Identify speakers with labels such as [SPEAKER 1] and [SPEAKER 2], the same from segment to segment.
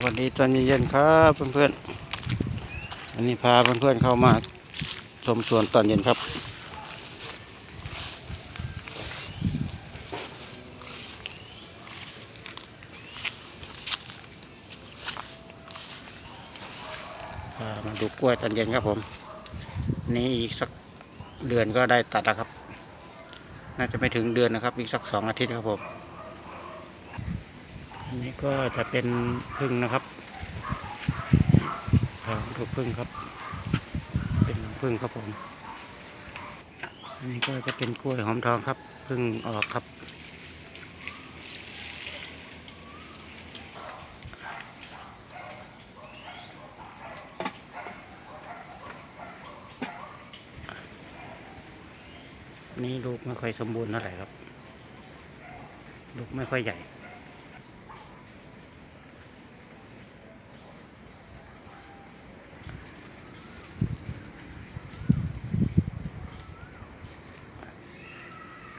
[SPEAKER 1] สวัสดีตอนเย็นๆครับเพื่อนๆอันนี้พาเพื่อนๆเข้ามาชมสวนตอนเย็นครับ พามาดูกล้วยตอนเย็นครับผม นี่อีกสักเดือนก็ได้ตัดแล้วครับ น่าจะไม่ถึงเดือนนะครับ อีกสักสองอาทิตย์ครับผม นี้ก็จะเป็นพึ่งนะครับทางถูกพึ่งครับ เป็นพึ่งครับผม อันนี้ก็จะเป็นกล้วยหอมทองครับ พึ่งออกครับ นี่ลูกไม่ค่อยสมบูรณ์เท่าไหร่ครับ ลูกไม่ค่อยใหญ่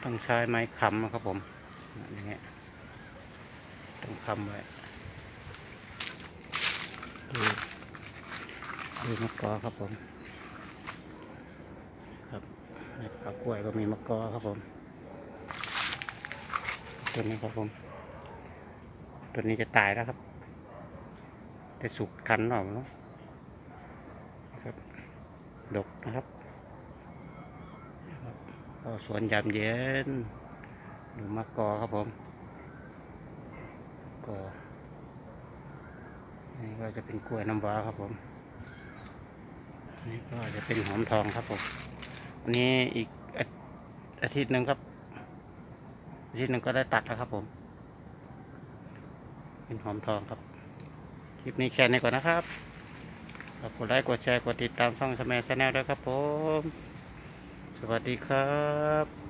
[SPEAKER 1] ต้องใช้ไม้ค้ำนะครับผมอย่างเงี้ยต้องค้ำไว้ดูดูมะกอครับผม ครับในปากกล้วยก็มีมะกอครับผมตัวนี้ครับผมตัวนี้จะตายแล้วครับจะสุกทันหรอเนาครับดกนะครับ ก็สวนยามเย็น ดูมะกอครับผมก็นี่ก็จะเป็นกล้วยน้ำว้าครับผมอันนี่ก็จะเป็นหอมทองครับผมอันนี้อีกอาทิตย์หนึ่งครับอาทิตย์หนึ่งก็ได้ตัดแล้วครับผม เป็นหอมทองครับ คลิปนี้แค่นี้ก่อนนะครับกกดไลค์กดแชร์กดติดตามช่องสมัยชาแนลด้วยครับผม สวัสดีครับ